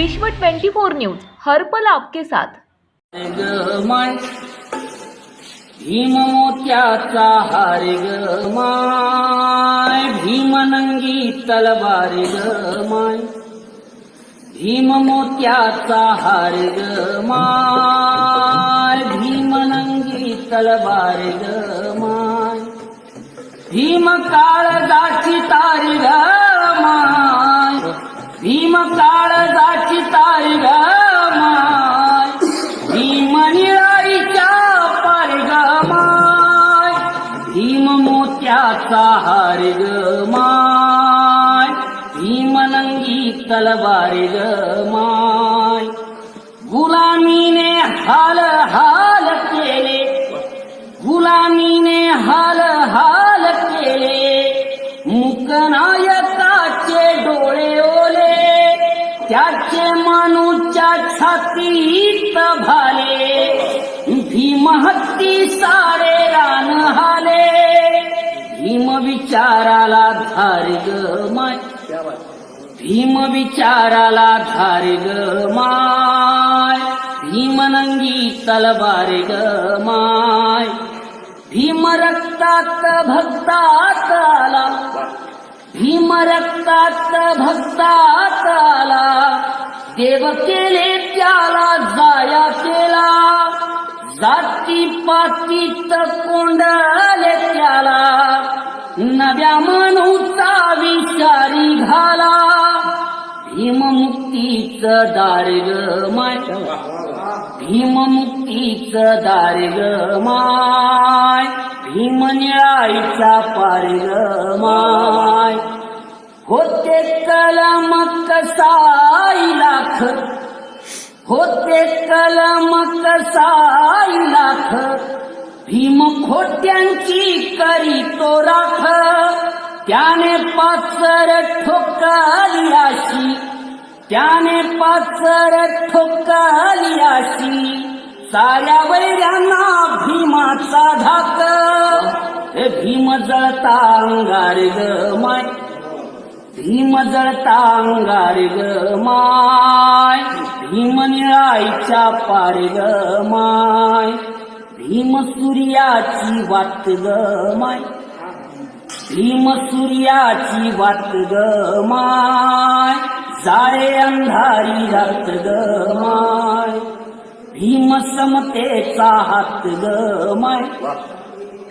विश्व 24 न्यूज हर पल आपके साथ. माय भीम मोत्याचा हार ग माय भीमनंगी तलवार ग माय भीम मोत्याचा हार ग माय भीमनंगी तलवार ग माय भीम काळ काळजाची तारी ग माय भीम काळ मोत्याचा हारी ग माय. भीम तलवारी ग माय. गुलामीने हाल हाल केले. गुलामीने हाल हाल केले. मुकनायकाचे डोळे ओले. त्याचे मानूच्या छातीत भाले. भीमहत्ती सार विचाराला धार ग माय. भीम विचाराला धार ग माय. भीम नंगी तलवार ग माय. भीम रक्तात भक्तात आला भीम रक्तात भक्तात आला देव केले त्याला जाया केला. जाती पातीत कोंडले त्याला. नव्या मनूचा विचारी घाला. भीममुक्तीच मुक्तीच ग माय भीममुक्तीच मुक्तीच ग माय. भीम निळाईचा पार ग माय. होते कलम कसाई लाख. होते कलम कसाई लाख. गोट्यांची करी तो राख. त्याने पाचर ठोकाली अशी. त्याने पाचर ठोकाली अशी. साऱ्या वैऱ्यांना भीमाचा धाक. हे भीम जळता अंगार ग माय. भीम जळता अंगार ग माय. भीम निळाईच्या पार ग माय. भीम सूर्याची वाट ग माय. भीम सूर्याची वाट ग माय. जाळे अंधारी रात ग माय. भीम समतेचा हात ग माय.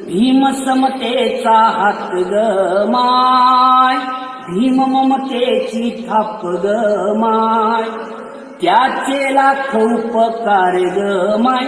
भीम समतेचा हात ग माय. भीम ममतेची थाप ग माय. त्याचे लाख उपकार ग माय.